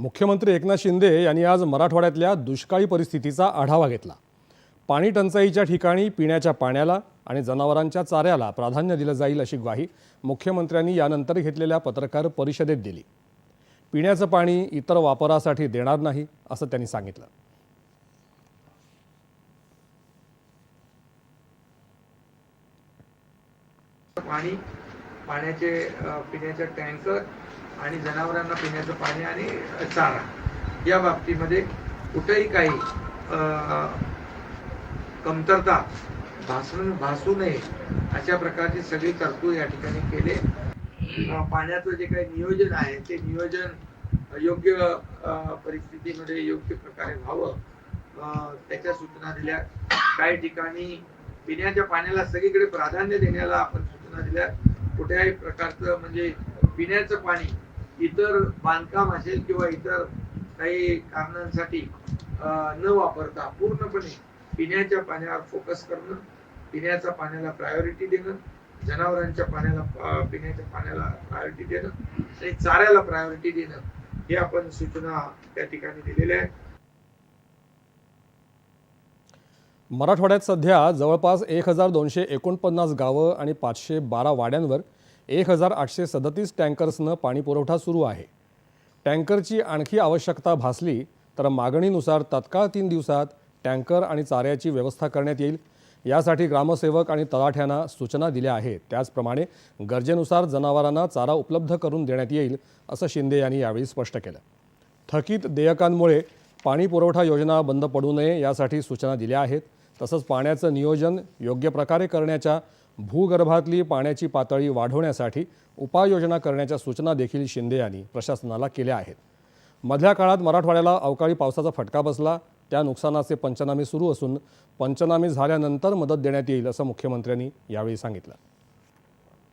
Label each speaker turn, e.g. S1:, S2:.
S1: मुख्यमंत्री एकनाथ शिंदे यांनी आज मराठवाड्यातल्या दुष्काळी परिस्थितीचा आढावा घेतला. पाणी टंचाईच्या ठिकाणी पिण्याच्या पाण्याला आणि जनावरांच्या चाऱ्याला प्राधान्य दिलं जाईल अशी ग्वाही मुख्यमंत्र्यांनी यानंतर घेतलेल्या पत्रकार परिषदेत दिली. पिण्याचं पाणी इतर वापरासाठी देणार नाही असं त्यांनी सांगितलं.
S2: पाणी पाण्याचे पिण्याचे टँकर आणि जनावरांना पिण्याचं पाणी आणि चारा. या बाबतीमध्ये कुठेही काही कमतरता भासून भासू नये अशा प्रकारची सगळी तरतूद या ठिकाणी केले. पाण्याचं जे काही नियोजन आहे ते नियोजन योग्य परिस्थितीमध्ये योग्य प्रकारे व्हावं. त्याच्या सूचना दिल्या. काही ठिकाणी पिण्याच्या पाण्याला सगळीकडे प्राधान्य देण्याला आपण सूचना दिल्या. कुठल्याही प्रकारचं म्हणजे पिण्याचं पाणी इतर बांधकाम असेल किंवा इतर काही कारणांसाठी न वापरता पूर्णपणे पिण्याच्या पाण्यावर फोकस करणं पिण्याच्या पाण्याला प्रायोरिटी देणं जनावरांच्या पाण्याला पिण्याच्या पाण्याला प्रायोरिटी देणं आणि चाऱ्याला प्रायोरिटी देणं हे आपण सूचना त्या ठिकाणी दिलेल्या आहेत.
S1: मराठवाड्यात सध्या जवळपास एक हजार दोनशे एकोणपन्नास गावं आणि पाचशे बारा वाड्यांवर एक हजार आठशे सदतीस टँकर्सनं पाणीपुरवठा सुरू आहे. टँकरची आणखी आवश्यकता भासली तर मागणीनुसार तत्काळ तीन दिवसात टँकर आणि चाऱ्याची व्यवस्था करण्यात येईल. यासाठी ग्रामसेवक आणि तलाठ्यांना सूचना दिल्या आहेत. त्याचप्रमाणे गरजेनुसार जनावरांना चारा उपलब्ध करून देण्यात येईल असं शिंदे यांनी यावेळी स्पष्ट केलं. थकीत देयकांमुळे पाणी पुरवठा योजना बंद पडू नये यासाठी सूचना दिल्या आहेत. तसंच पाण्याचं नियोजन योग्य प्रकारे करण्याच्या भूगर्भातली पाण्याची पातळी वाढवण्यासाठी उपाययोजना करण्याच्या सूचना देखील शिंदे यांनी प्रशासनाला केल्या आहेत. मधल्या काळात मराठवाड्याला अवकाळी पावसाचा फटका बसला. त्या नुकसानाचे पंचनामे सुरू असून पंचनामे झाल्यानंतर मदत देण्यात येईल असं मुख्यमंत्र्यांनी यावेळी सांगितलं.